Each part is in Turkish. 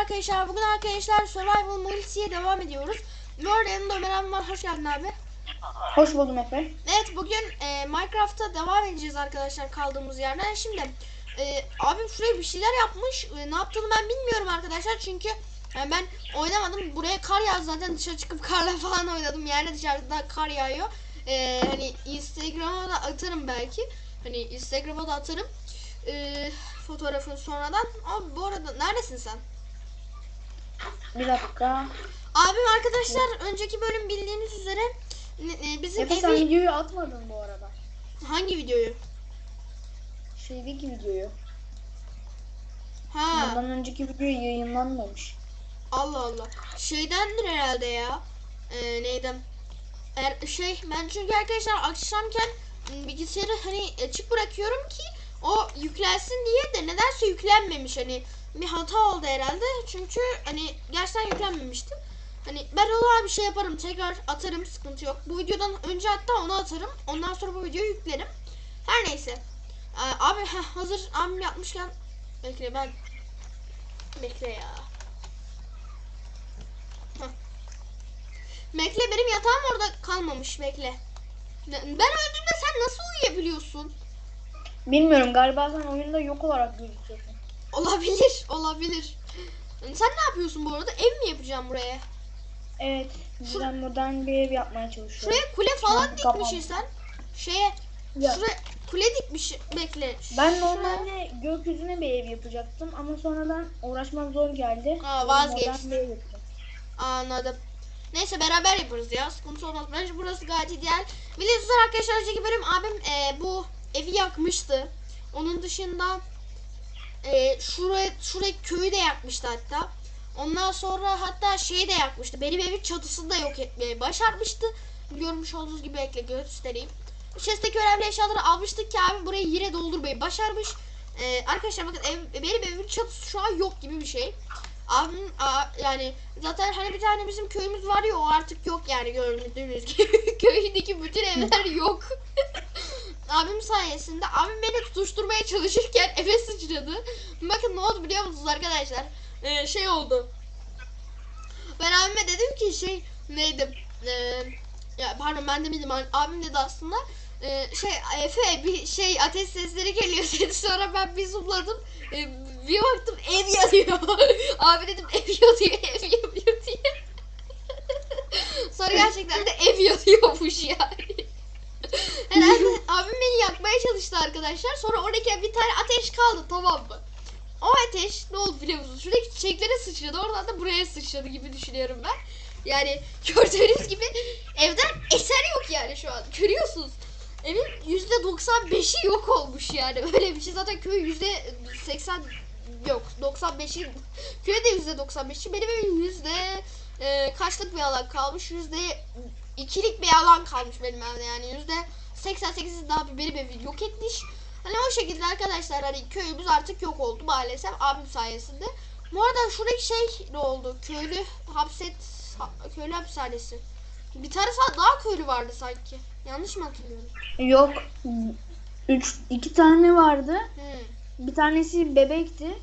arkadaşlar. Bugün arkadaşlar Survival Multi'ye devam ediyoruz. Yanımda Ömer abim var. Hoş geldin abi. Hoş buldum Efe. Evet bugün e, Minecraft'ta devam edeceğiz arkadaşlar kaldığımız yerden. Şimdi e, abim şuraya bir şeyler yapmış. E, ne yaptığını ben bilmiyorum arkadaşlar. Çünkü e, ben oynamadım. Buraya kar yağdı zaten dışarı çıkıp karla falan oynadım. Yani dışarıda kar yağıyor. E, hani Instagram'a da atarım belki. Hani Instagram'a da atarım. E, fotoğrafını sonradan. Abi bu arada neredesin sen? Bir dakika. Abim arkadaşlar önceki bölüm bildiğiniz üzere e, bizim Efe sen evi videoyu atmadın bu arada. hangi videoyu? Şeydeki videoyu. Ha Bundan önceki video yayınlanmamış. Allah Allah. Şeydendir herhalde ya. Ee, neydi? Er, şey ben çünkü arkadaşlar akşamken bilgisayarı hani açık bırakıyorum ki o yüklensin diye de nedense yüklenmemiş hani bir hata oldu herhalde çünkü hani gerçekten yüklenmemiştim. Hani ben ona bir şey yaparım tekrar atarım sıkıntı yok. Bu videodan önce hatta onu atarım. Ondan sonra bu videoyu yüklerim. Her neyse. Ee, abi heh, hazır abim yapmışken bekle ben bekle ya. Bekle benim yatağım orada kalmamış bekle. Ben öldüğümde sen nasıl uyuyabiliyorsun? Bilmiyorum galiba sen oyunda yok olarak gözüküyorsun. Olabilir, olabilir. Sen ne yapıyorsun bu arada? Ev mi yapacağım buraya? Evet. Buradan buradan bir ev yapmaya çalışıyorum. Şuraya kule falan dikmişsin sen. Şeye, Ya, şuraya kule dikmiş. Bekle. ben şuraya- normalde gökyüzüne bir ev yapacaktım ama sonradan uğraşmak zor geldi. Ev yapacağım. Anladım. Neyse beraber yaparız ya. Sıkıntı olmaz. Bence burası gayet ideal. Biliyorsunuz arkadaşlar önceki bölüm abim e, bu evi yakmıştı. Onun dışında e, şuraya, şuraya köyü de yakmıştı hatta. Ondan sonra hatta şeyi de yakmıştı. Benim evin çatısını da yok etmeye başarmıştı. Görmüş olduğunuz gibi ekle göstereyim. Chest'teki önemli eşyaları almıştık ki abi burayı yine doldurmayı başarmış. E, arkadaşlar bakın ev, benim evimin çatısı şu an yok gibi bir şey. Abim a- yani zaten hani bir tane bizim köyümüz var ya o artık yok yani gördüğünüz gibi köydeki bütün evler yok. abim sayesinde abim beni tutuşturmaya çalışırken eve sıçradı. Bakın ne oldu biliyor musunuz arkadaşlar? Ee, şey oldu. Ben abime dedim ki şey neydi? Ee, ya pardon ben demedim abim dedi aslında. Ee, şey Efe bir şey ateş sesleri geliyor dedi. Sonra ben bir zoomladım. Ee, bir baktım ev yanıyor. Abi dedim ev yanıyor, ev yanıyor diye. Sonra gerçekten de ev yanıyormuş yani. Herhalde abim beni yakmaya çalıştı arkadaşlar. Sonra oradaki bir tane ateş kaldı tamam mı? O ateş ne oldu biliyor musunuz? Şuradaki çiçeklere sıçradı. Oradan da buraya sıçradı gibi düşünüyorum ben. Yani gördüğünüz gibi evden eser yok yani şu an. Görüyorsunuz. Evin %95'i yok olmuş yani. Öyle bir şey. Zaten köy %80 yok. 95'i köyde %95'i. Benim evim yüzde e, kaçlık bir alan kalmış? Yüzde ikilik bir alan kalmış benim evde yani. Yüzde 88'i daha bir benim evi yok etmiş. Hani o şekilde arkadaşlar hani köyümüz artık yok oldu maalesef abim sayesinde. Bu arada şuradaki şey ne oldu? Köylü hapset ha- köylü hapishanesi. Bir tane daha köylü vardı sanki. Yanlış mı hatırlıyorum? Yok. Üç, iki tane vardı. Hmm. Bir tanesi bebekti.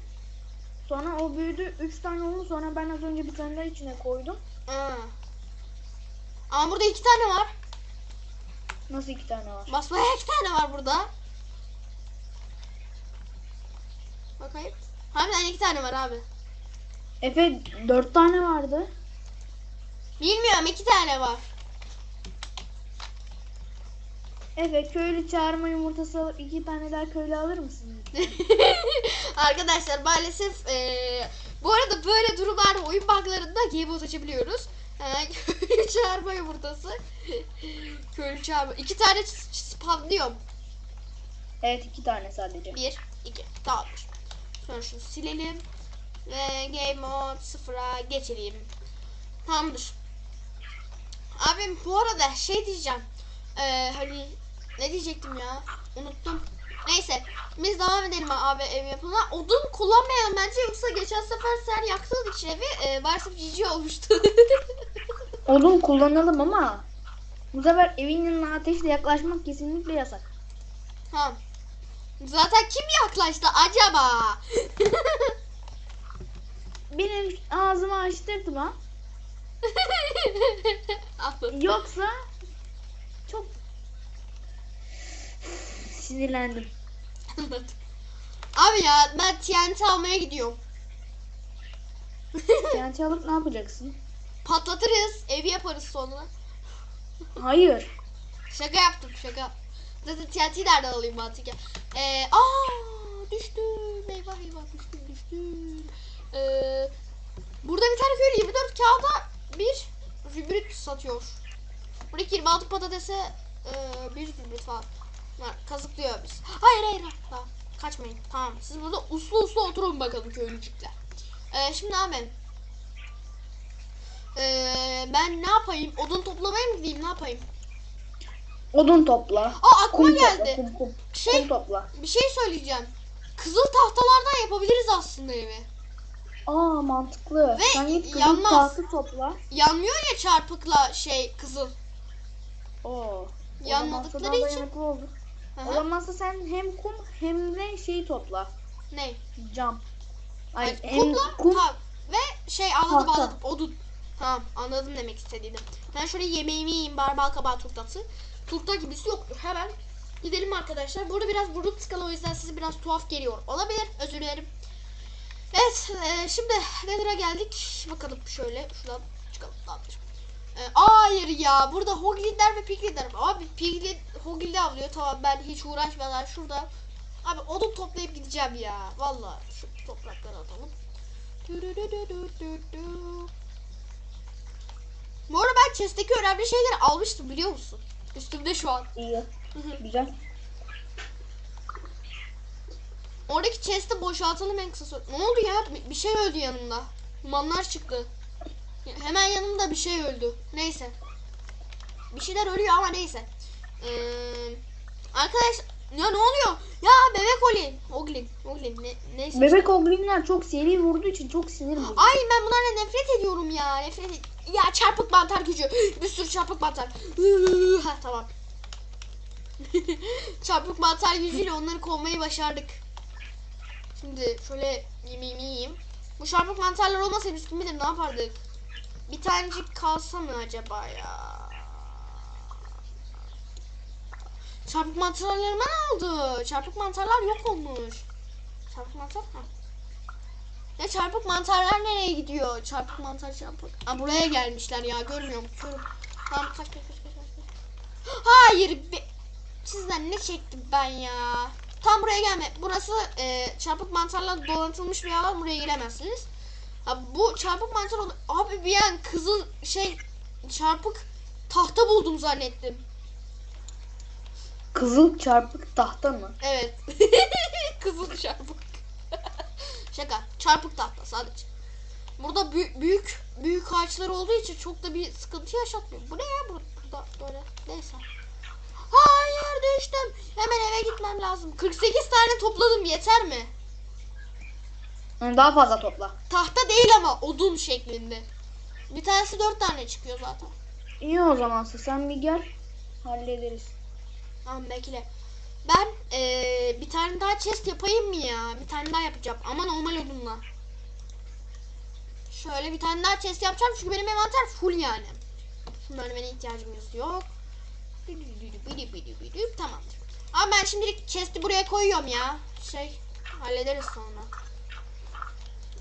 Sonra o büyüdü. Üç tane oldu. Sonra ben az önce bir tane daha içine koydum. Aa. Ama burada iki tane var. Nasıl iki tane var? Basmaya iki tane var burada. Bakayım. Harbiden iki tane var abi. Efe dört tane vardı. Bilmiyorum iki tane var. Efe köylü çağırma yumurtası alıp iki tane daha köylü alır mısın? Arkadaşlar maalesef eee, bu arada böyle durumlarda oyun buglarında game açabiliyoruz. Ee, köylü çağırma yumurtası. köylü çağırma. İki tane spamlıyorum. Evet iki tane sadece. Bir, iki. Tamamdır. Sonra şunu silelim. Ve game mode sıfıra geçelim. Tamamdır. Abim bu arada şey diyeceğim. Ee, hani ne diyecektim ya? Unuttum. Neyse. Biz devam edelim abi ev yapımına. Odun kullanmayalım bence yoksa geçen sefer sen yaktığın için evi e, maalesef cici olmuştu. Odun kullanalım ama bu sefer evin yanına ateşle yaklaşmak kesinlikle yasak. tamam. Zaten kim yaklaştı acaba? benim ağzımı açtırtma. Yoksa çok sinirlendim. Abi ya ben TNT almaya gidiyorum. Yani çalıp ne yapacaksın? Patlatırız. Evi yaparız sonra. Hayır. Şaka yaptım şaka. Zaten TNT'yi nereden alayım mantık ya. Ee, aa düştüm. Eyvah eyvah düştüm düştüm. Ee, burada bir tane köylü 24 kağıda bir zümrüt satıyor. Buradaki 26 patatese e, bir zümrüt. Var, kazıklıyor biz. Hayır hayır. Tamam. Kaçmayın. Tamam. Siz burada uslu uslu oturun bakalım köylücükler. Ee, şimdi abi. Ee, ben ne yapayım? Odun toplamaya mı gideyim? Ne yapayım? Odun topla. Aa aklıma Kum geldi. topla. Kum, kum. Şey Kum topla. bir şey söyleyeceğim. Kızıl tahtalardan yapabiliriz aslında evi. Aa mantıklı. Ve Sen git kızıl yanmaz. tahta topla. Yanmıyor ya çarpıkla şey kızıl. Oo. Yanmadıkları için- dayanıklı olur. Hı O hı. zamansa sen hem kum hem de şeyi topla. Ne? Cam. Ay, hem kumla kum tamam. Ve şey anladım Tahta. anladım. Odun. Tamam anladım demek istediğini. Ben şöyle yemeğimi yiyeyim barbal kabağı turtası. Turta gibisi yoktur. Hemen gidelim arkadaşlar. Burada biraz burnum tıkalı o yüzden size biraz tuhaf geliyor. Olabilir. Özür dilerim. Evet e, şimdi Nether'a geldik. Bakalım şöyle şuradan çıkalım. Tamamdır. E, hayır ya burada Hoglitler ve Piglitler var. Abi Piglit Hoglit'i avlıyor. Tamam ben hiç uğraşmadan şurada. Abi odun toplayıp gideceğim ya. Vallahi şu toprakları atalım. Bu arada ben chest'teki önemli şeyleri almıştım biliyor musun? Üstümde şu an. iyi. Hı hı. Güzel. Oradaki chest'i boşaltalım en kısa süre. Ne oldu ya? Bir- şey öldü yanımda. Manlar çıktı. Hemen yanımda bir şey öldü. Neyse. Bir şeyler ölüyor ama neyse. Ee, arkadaş ya ne oluyor? Ya bebek Olin. Oglin. Oglin. Ne, neyse. Bebek oglinler çok seri vurduğu için çok sinir bozucu. Ay ben bunlarla nefret ediyorum ya. Nefret ed- Ya çarpık mantar gücü. Bir sürü çarpık mantar. ha tamam. çarpık mantar gücüyle onları kovmayı başardık. Şimdi şöyle yemeğimi yiyeyim. Bu çarpık mantarlar olmasa biz kim bilir ne yapardık? Bir tanecik kalsa mı acaba ya? Çarpık mantarlarıma ne oldu? Çarpık mantarlar yok olmuş. Çarpık mantar? Ha. Ya çarpık mantarlar nereye gidiyor? Çarpık mantar çarpık. Aa buraya gelmişler ya görmüyorum. Körüm. Tamam kaç kaç kaç kaç. Hayır be. Sizden ne çektim ben ya? Tam buraya gelme. Burası e, çarpık mantarla donatılmış bir alan. Buraya giremezsiniz. Ha, bu çarpık mantar ol- Abi bir an kızıl şey çarpık tahta buldum zannettim. Kızıl çarpık tahta mı? Evet. Kızıl çarpık. Şaka. Çarpık tahta sadece. Burada bü- büyük büyük ağaçlar olduğu için çok da bir sıkıntı yaşatmıyor. Bu ne ya Bur- burada böyle? Neyse. Hayır düştüm. Hemen eve gitmem lazım. 48 tane topladım yeter mi? Daha fazla topla. Tahta değil ama odun şeklinde. Bir tanesi 4 tane çıkıyor zaten. İyi o zamansa sen bir gel. Hallederiz. Tamam bekle. Ben eee, bir tane daha chest yapayım mı ya? Bir tane daha yapacağım ama normal odunla. Şöyle bir tane daha chest yapacağım çünkü benim envanter full yani. Şunların bana ihtiyacımız yok. Tamamdır. Ama ben şimdilik chest'i buraya koyuyorum ya. Şey hallederiz sonra.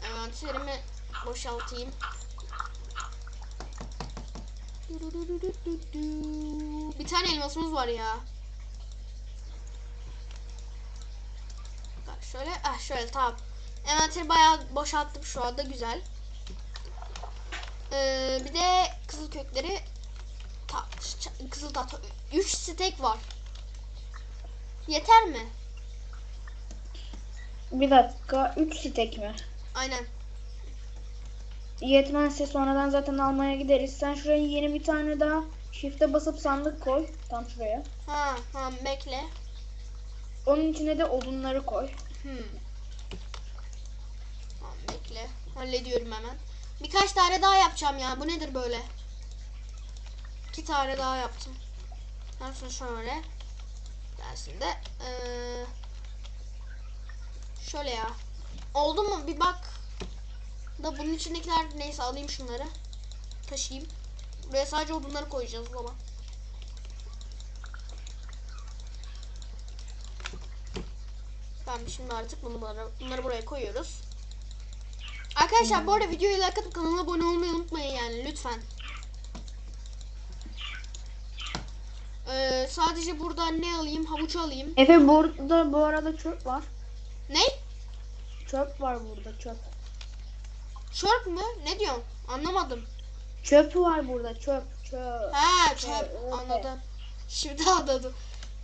Envanterimi boşaltayım. Bir tane elmasımız var ya. Bak şöyle, ah şöyle tamam. Envanteri bayağı boşalttım şu anda güzel. Ee, bir de kızıl kökleri ta, kızıl tahta 3 stek var. Yeter mi? Bir dakika. 3 stek mi? Aynen. Yetmezse sonradan zaten almaya gideriz. Sen şuraya yeni bir tane daha shift'e basıp sandık koy. Tam şuraya. Ha, tamam bekle. Onun içine de odunları koy. Hmm. Tamam bekle. Hallediyorum hemen. Birkaç tane daha yapacağım ya. Bu nedir böyle? İki tane daha yaptım. Şunu şöyle. Dersin de. Ee, şöyle ya. Oldu mu? Bir bak. Da bunun içindekiler neyse alayım şunları. Taşıyayım. Buraya sadece odunları koyacağız o zaman. Tamam şimdi artık bunları, bunları buraya koyuyoruz. Arkadaşlar bu arada videoyu like atıp kanala abone olmayı unutmayın yani lütfen. Ee, sadece burada ne alayım? Havuç alayım. Efe burada bu arada çöp var. Ne? Çöp var burada çöp. Şort mu? Ne diyorsun? Anlamadım. Çöp var burada çöp çöp. He çöp. Evet. Anladım. Şimdi anladım.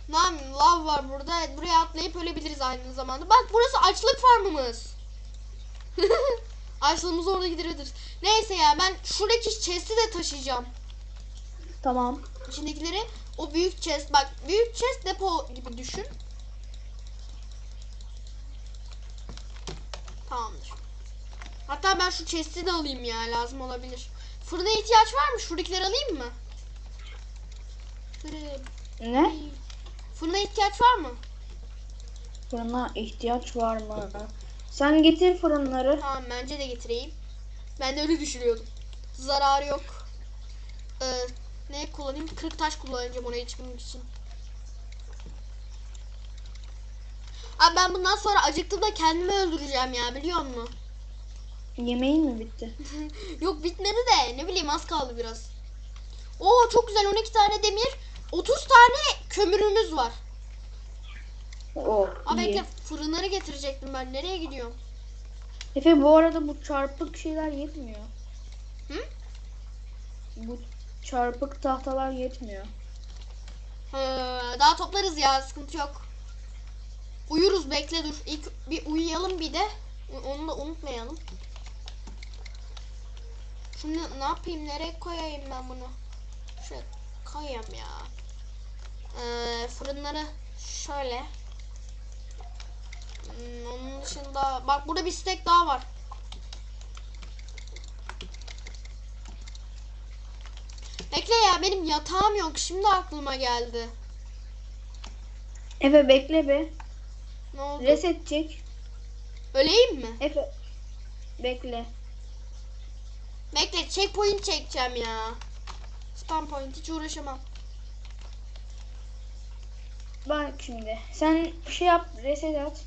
Lan lav var burada. Evet, Buraya atlayıp ölebiliriz aynı zamanda. Bak burası açlık farmımız. Açlığımız orada gidebiliriz. Neyse ya ben şuradaki chest'i de taşıyacağım. Tamam. İçindekileri o büyük chest bak büyük chest depo gibi düşün. Tamamdır. Hatta ben şu chest'i de alayım ya lazım olabilir. Fırına ihtiyaç var mı? Şuradakileri alayım mı? Fırın. Ne? Fırına ihtiyaç var mı? Fırına ihtiyaç var mı? Sen getir fırınları. Tamam bence de getireyim. Ben de öyle düşünüyordum. Zararı yok. Ee, ne kullanayım? Kırık taş kullanacağım oraya çıkmak için. Abi ben bundan sonra acıktığımda kendimi öldüreceğim ya biliyor musun? Yemeğin mi bitti? Yok bitmedi de ne bileyim az kaldı biraz. Oo çok güzel 12 tane demir. 30 tane kömürümüz var. Oh Abi iyi. bekle fırınları getirecektim ben. Nereye gidiyorum? Efe bu arada bu çarpık şeyler yetmiyor. Hı? Bu çarpık tahtalar yetmiyor. He, daha toplarız ya sıkıntı yok. Uyuruz bekle dur. İlk bir uyuyalım bir de. Onu da unutmayalım. Şimdi ne yapayım? Nereye koyayım ben bunu? Şöyle koyayım ya. Ee, fırınları şöyle. Hmm, onun dışında bak burada bir stek daha var. Bekle ya benim yatağım yok. Şimdi aklıma geldi. Efe bekle be. Ne oldu? Reset çek. Öleyim mi? Efe bekle. Bekle checkpoint çekeceğim ya. Spam point hiç uğraşamam. Bak şimdi. Sen şey yap reset at.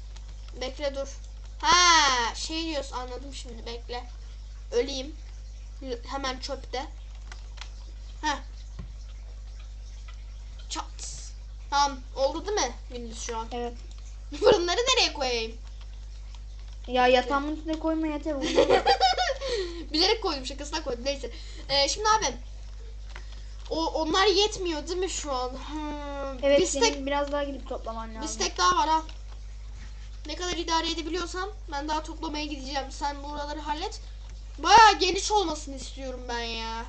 Bekle dur. Ha şey diyorsun anladım şimdi bekle. Öleyim. Hemen çöpte. Ha. Çat. Tamam oldu değil mi Gündüz şu an? Evet. Fırınları nereye koyayım? Ya yatağımın üstüne koyma yeter. Bilerek koydum şakasına koydum neyse. Ee, şimdi abi. O, onlar yetmiyor değil mi şu an? Hmm, Evet bir stek senin biraz daha gidip toplaman Bir lazım. stek daha var ha. Ne kadar idare edebiliyorsam ben daha toplamaya gideceğim. Sen buraları hallet. Bayağı geniş olmasını istiyorum ben ya.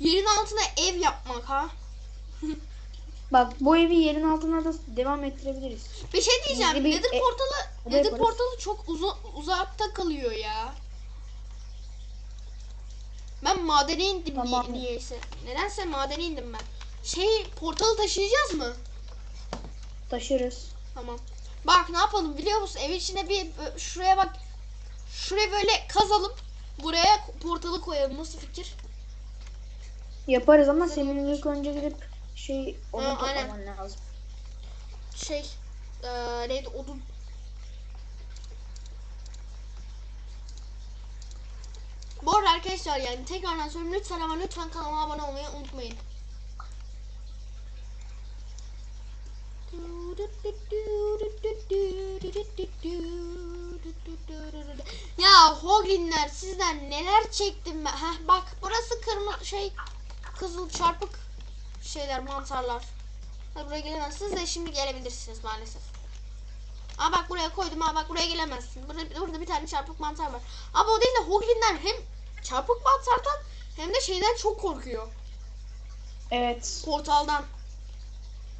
Yerin altına ev yapmak ha. Bak bu evi yerin altına da devam ettirebiliriz. Bir şey diyeceğim. Biz bir Nether e- portalı Nether portalı çok uza, uzakta kalıyor ya. Ben madene indim Tamam. niye, niyeyse. Nedense madene indim ben. Şey portalı taşıyacağız mı? Taşırız. Tamam. Bak ne yapalım biliyor musun? Evin içine bir şuraya bak. Şuraya böyle kazalım. Buraya portalı koyalım. Nasıl fikir? Yaparız ama senin ilk önce gidip şey onu Ha, aynen. toplaman lazım. Şey eee neydi odun. Bu arada arkadaşlar yani tekrardan söylüyorum lütfen ama lütfen kanalıma abone olmayı unutmayın. Ya Hoglinler sizden neler çektim ben. Heh, bak burası kırmızı şey kızıl çarpık şeyler mantarlar. Hadi buraya gelemezsiniz de şimdi gelebilirsiniz maalesef. Aa bak buraya koydum. Aa bak buraya gelemezsin. Burada, burada bir tane çarpık mantar var. Ama o değil de Hoglinler hem çarpık mantardan hem de şeyden çok korkuyor. Evet. Portaldan.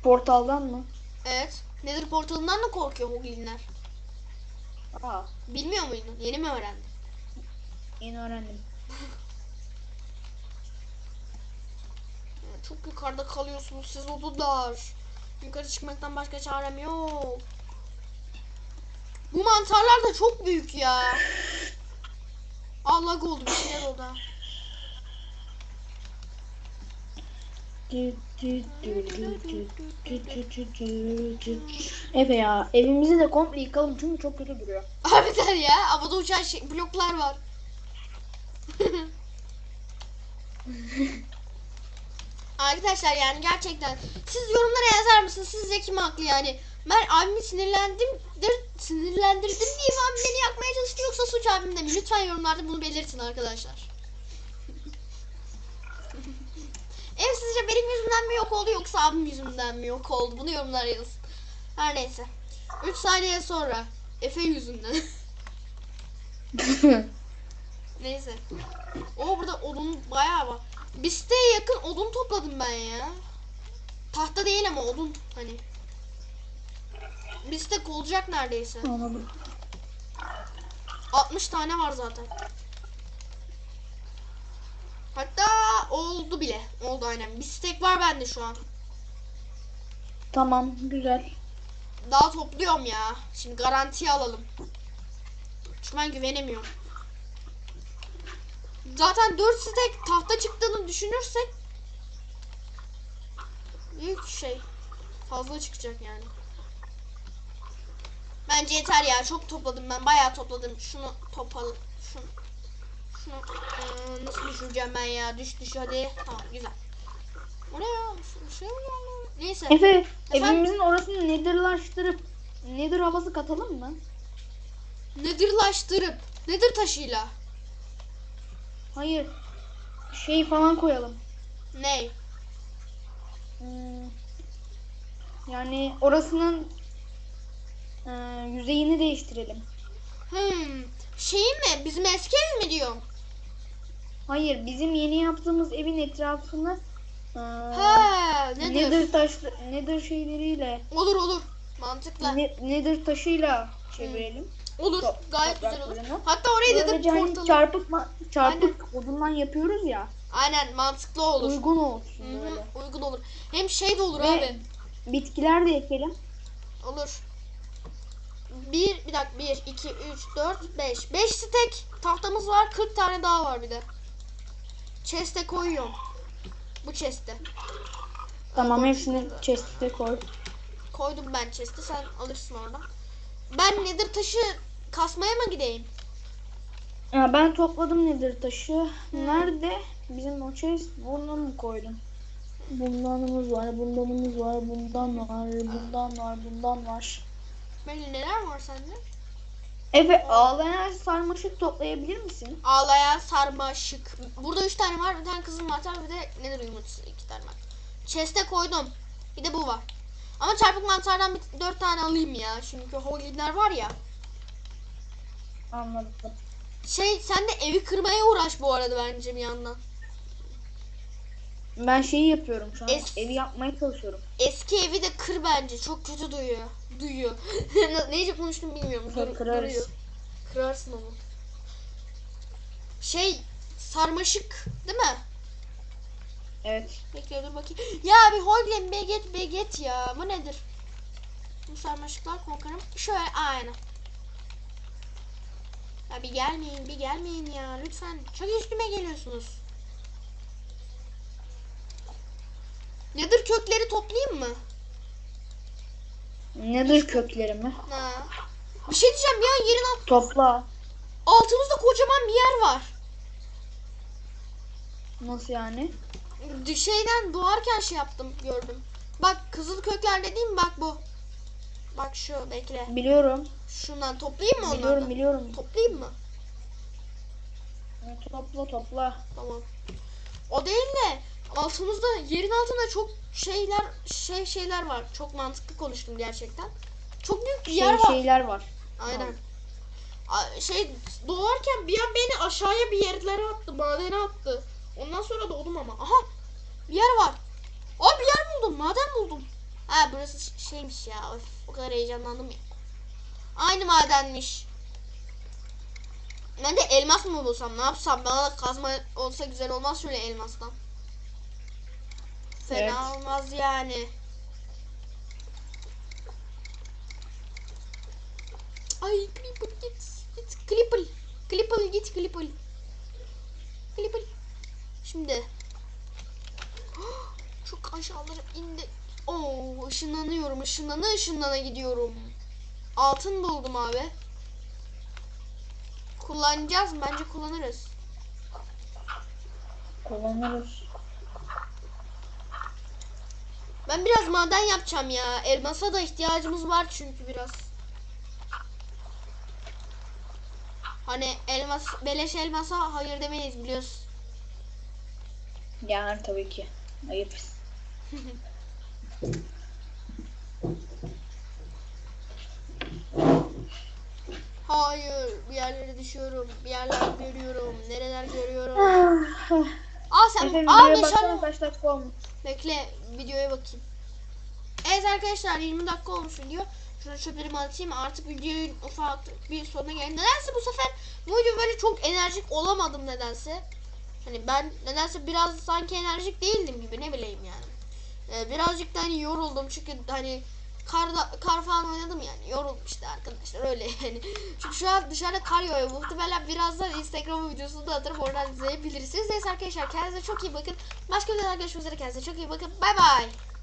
Portaldan mı? Evet. Nether portalından da korkuyor Hoglinler. Aa, Bilmiyor muydun? Yeni mi öğrendin? yeni öğrendim. Çok yukarıda kalıyorsunuz siz odunlar. Yukarı çıkmaktan başka çarem yok. Bu mantarlar da çok büyük ya. Lag oldu bir şeyler oldu. Efe ya evimizi de komple yıkalım çünkü çok kötü duruyor. Harbiden ya havada uçan şey, bloklar var. Arkadaşlar yani gerçekten siz yorumlara yazar mısınız? Sizce kim haklı yani? Ben abimi sinirlendim, dir- sinirlendirdim diye mi abim beni yakmaya çalıştı yoksa suç abimde mi? Lütfen yorumlarda bunu belirtin arkadaşlar. Ev sizce benim yüzümden mi yok oldu yoksa abim yüzümden mi yok oldu? Bunu yorumlara yazın. Her neyse. 3 saniye sonra Efe yüzünden. Neyse. O burada odun bayağı var. Bir siteye yakın odun topladım ben ya. Tahta değil ama odun hani. Bir olacak neredeyse. Anladım. 60 tane var zaten. Hatta oldu bile. Oldu aynen. Bir stek var bende şu an. Tamam güzel. Daha topluyorum ya. Şimdi garantiye alalım. Çünkü ben güvenemiyorum. Zaten 4 stek tahta çıktığını düşünürsek büyük şey fazla çıkacak yani. Bence yeter ya. Çok topladım ben. Bayağı topladım. Şunu topal şunu şunu eee, nasıl düşüreceğim ben ya? Düş düş hadi. Tamam güzel. O ne ya? Şey mi geldi? Neyse. Efe evimizin orasını netherlaştırıp nether havası katalım mı? Nedirlaştırıp nedir taşıyla? Hayır. Şey falan koyalım. Ne? Hmm, Yani orasının e, yüzeyini değiştirelim. Hmm. Şey mi? Bizim eski ev mi diyorum? Hayır, bizim yeni yaptığımız evin etrafını e, Ha, nedir? nether taşlı nether şeyleriyle Olur olur. Mantıklı. ne, nether taşıyla çevirelim. olur. Top- Gayet güzel olur. topraklarını. Hatta oraya dedim Böylece hani portalı. çarpık çarpık odundan yapıyoruz ya. Aynen mantıklı olur. Uygun olsun Hı hı, böyle. uygun olur. Hem şey de olur Ve- abi. Bitkiler de ekelim. Olur. Bir, bir dakika. Bir, iki, üç, dört, beş. Beş stek tahtamız var. 40 tane daha var bir de. Chest'e koyuyorum. Bu chest'e. Tamam hepsini chest'e koy. Koydum ben chest'e. Sen alırsın oradan. Ben nedir taşı kasmaya mı gideyim? Ya ben topladım nether taşı. Nerede? Bizim o chest bunu mu koydum? Bundanımız var, bundanımız var, bundan var, bundan var, bundan var. Benim neler var sende? Efe ağlayan sarmaşık toplayabilir misin? Ağlayan sarmaşık. Burada üç tane var. Bir tane kızıl mantar bir de nedir yumurtası. iki tane var. Chest'e koydum. Bir de bu var. Ama çarpık mantardan bir, dört tane alayım ya. Çünkü holinler var ya. Anladım. Şey sen de evi kırmaya uğraş bu arada bence bir yandan. Ben şeyi yapıyorum şu an. Es- Evi yapmaya çalışıyorum. Eski evi de kır bence. Çok kötü duyuyor. Duyuyor. Neyce konuştum bilmiyorum. Dur, kırarız. duruyor. Kırarsın onu. Şey sarmaşık değil mi? Evet. Bekle dur bakayım. Ya bir Hoylen Beget Beget ya. Bu nedir? Bu sarmaşıklar korkarım. Şöyle aynen. Ya bir gelmeyin bir gelmeyin ya lütfen. Çok üstüme geliyorsunuz. Nedir kökleri toplayayım mı? Nedir köklerimi? Ha. Bir şey diyeceğim ya yerin alt- Topla. altımızda kocaman bir yer var. Nasıl yani? Şeyden doğarken şey yaptım gördüm. Bak kızıl kökler dediğim bak bu. Bak şu bekle. Biliyorum. Şundan toplayayım mı onları? Biliyorum biliyorum. Toplayayım mı? Topla topla. Tamam. O değil de altımızda yerin altında çok şeyler şey şeyler var. Çok mantıklı konuştum gerçekten. Çok büyük bir Şey, yer var. şeyler var. Aynen. A- Şey doğarken bir an beni aşağıya bir yerlere attı, madene attı. Ondan sonra doğdum ama. Aha! Bir yer var. Aa bir yer buldum, maden buldum. Ha burası şeymiş ya. Öf, o kadar heyecanlandım ya. Aynı madenmiş. Ben de elmas mı bulsam ne yapsam bana kazma olsa güzel olmaz şöyle elmastan. Fena Evet. olmaz yani. Ay Clipper git. Git Clipper. Clipper git Clipper. Bili. Şimdi. Çok aşağılara indi. Oo, ışınlanıyorum. Işınlana ışınlana gidiyorum. Altın buldum abi. Kullanacağız mı? Bence kullanırız. Kullanırız. Ben biraz maden yapacağım ya. Elmasa da ihtiyacımız var çünkü biraz. Hani elmas, beleş elmasa hayır demeyiz biliyorsun. Yani tabii ki. Ayıp. Hayır, bir yerlere düşüyorum. Bir yerler görüyorum. Nereler görüyorum. Efe Aa sen, aa videoya meşale. baksana kaç dakika olmuş. Bekle, videoya bakayım. Evet arkadaşlar 20 dakika olmuş video. Şurada çöplerimi atayım. Artık videonun ufak bir sonuna geldi. Nedense bu sefer bu video böyle çok enerjik olamadım nedense. Hani ben nedense biraz sanki enerjik değildim gibi ne bileyim yani. Ee, birazcık da hani yoruldum çünkü hani karda kar falan oynadım yani yoruldum işte arkadaşlar öyle yani. Çünkü şu an dışarıda kar yağıyor. Muhtemelen birazdan Instagram videosunu da atarım oradan izleyebilirsiniz. Neyse arkadaşlar kendinize çok iyi bakın. Başka videolarda görüşmek üzere kendinize çok iyi bakın. Bay bay.